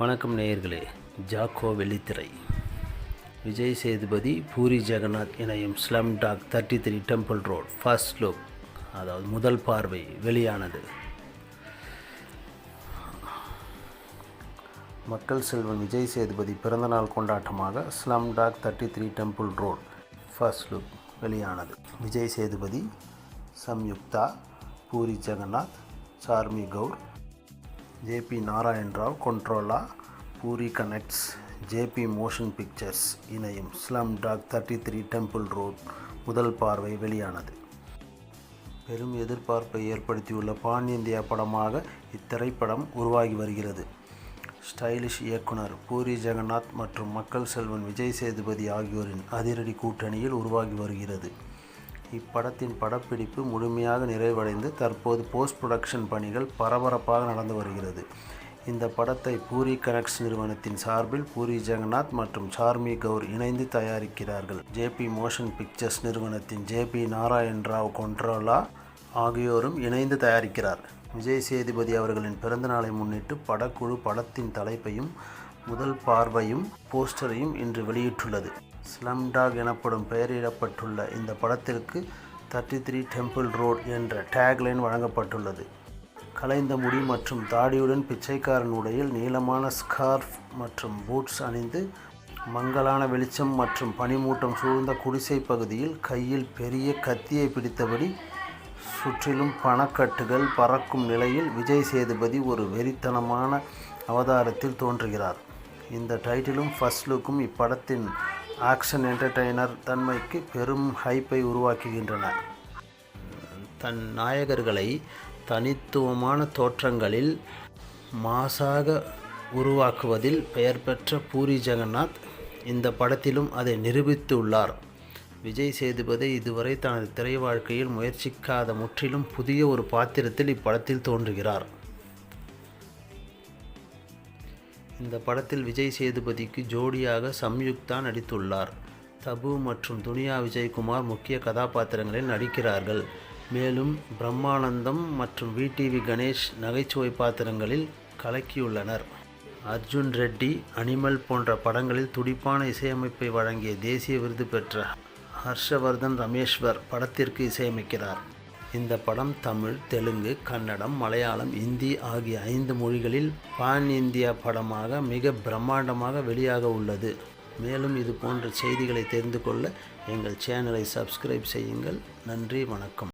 வணக்கம் நேயர்களே. ஜாக்கோ வெள்ளித்திரை. விஜய் சேதுபதி பூரி ஜெகநாத் இணையும் slum dog thirty three temple road first look அதாவது முதல் பார்வை வெளியானது. மக்கள் செல்வன் விஜய் சேதுபதி பிறந்தநாள் கொண்டாட்டமாக slum dog thirty three temple road first look வெளியானது. Vijay Sethupathi Samyuktha Puri Jagannadh Charmme Kaur JB Narayan Rao Kondrolla Puri connects JB motion pictures இணையும் slum dog thirty three temple road முதல் பார்வை வெளியானது. பெரும் எதிர்பார்ப்பை ஏற்படுத்தியுள்ள பான் இந்தியா படமாக இத்திரைப்படம் உருவாகி வருகிறது. ஸ்டைலிஷ் இயக்குனர் பூரி ஜெகநாத் மற்றும் மக்கள் செல்வன் விஜய் சேதுபதி ஆகியோரின் அதிரடி கூட்டணியில் உருவாகி வருகிறது. இப்படத்தின் படப்பிடிப்பு முழுமையாக நிறைவடைந்து தற்போது போஸ்ட் புரொடக்ஷன் பணிகள் பரபரப்பாக நடந்து வருகிறது. இந்த படத்தை பூரி கனெக்ட்ஸ் நிறுவனத்தின் சார்பில் பூரி ஜெகநாத் மற்றும் சார்மி கவுர் இணைந்து தயாரிக்கிறார்கள். ஜேபி மோஷன் பிக்சர்ஸ் நிறுவனத்தின் ஜேபி நாராயண் ராவ் கொண்ட்ரோலா ஆகியோரும் இணைந்து தயாரிக்கிறார். விஜய் சேதுபதி அவர்களின் பிறந்தநாளை முன்னிட்டு படக்குழு படத்தின் தலைப்பையும் முதல் பார்வையும் போஸ்டரையும் இன்று வெளியிட்டுள்ளது. ஸ்லம்டாக் எனப்படும் பெயரிடப்பட்டுள்ள இந்த படத்திற்கு தேர்ட்டி த்ரீ டெம்பிள் ரோட் என்ற டேக்லைன் வழங்கப்பட்டுள்ளது. கலைந்த முடி மற்றும் தாடியுடன் பிச்சைக்காரன் உடையில் நீளமான ஸ்கார்ஃப் மற்றும் பூட்ஸ் அணிந்து மங்கலான வெளிச்சம் மற்றும் பனிமூட்டம் சூழ்ந்த குடிசை பகுதியில் கையில் பெரிய கத்தியை பிடித்தபடி சுற்றிலும் பணக்கட்டுகள் பறக்கும் நிலையில் விஜய் சேதுபதி ஒரு வெறித்தனமான அவதாரத்தில் தோன்றுகிறார். இந்த டைட்டிலும் ஃபர்ஸ்ட் லுக்கும் இப்படத்தின் ஆக்ஷன் என்டர்டெய்னர் தன்மைக்கு பெரும் ஹைப்பை உருவாக்குகின்றன. தன் நாயகர்களை தனித்துவமான தோற்றங்களில் மாசாக உருவாக்குவதில் பெயர் பெற்ற பூரி ஜெகநாத் இந்த படத்திலும் அதை நிரூபித்துள்ளார் விஜய் சேதுபதி இதுவரை தனது திரை வாழ்க்கையில் முயற்சிக்காத முற்றிலும் புதிய ஒரு பாத்திரத்தில் இப்படத்தில் தோன்றுகிறார். இந்த படத்தில் விஜய் சேதுபதிக்கு ஜோடியாக சம்யுக்தா நடித்துள்ளார். தபு மற்றும் துனியா விஜயகுமார் முக்கிய கதாபாத்திரங்களில் நடிக்கிறார்கள். மேலும் பிரம்மானந்தம் மற்றும் விடிவி கணேஷ் நகைச்சுவை பாத்திரங்களில் கலக்கியுள்ளனர். அர்ஜுன் ரெட்டி அனிமல் போன்ற படங்களில் துடிப்பான இசையமைப்பை வழங்கிய தேசிய விருது பெற்ற ஹர்ஷவர்தன் ரமேஸ்வர் படத்திற்கு இசையமைக்கிறார். இந்த படம் தமிழ் தெலுங்கு கன்னடம் மலையாளம் இந்தி ஆகிய ஐந்து மொழிகளில் பான் இந்தியா படமாக மிக பிரம்மாண்டமாக வெளியாக உள்ளது. மேலும் இது போன்ற செய்திகளை தெரிந்து கொள்ள எங்கள் சேனலை சப்ஸ்கிரைப் செய்யுங்கள். நன்றி வணக்கம்.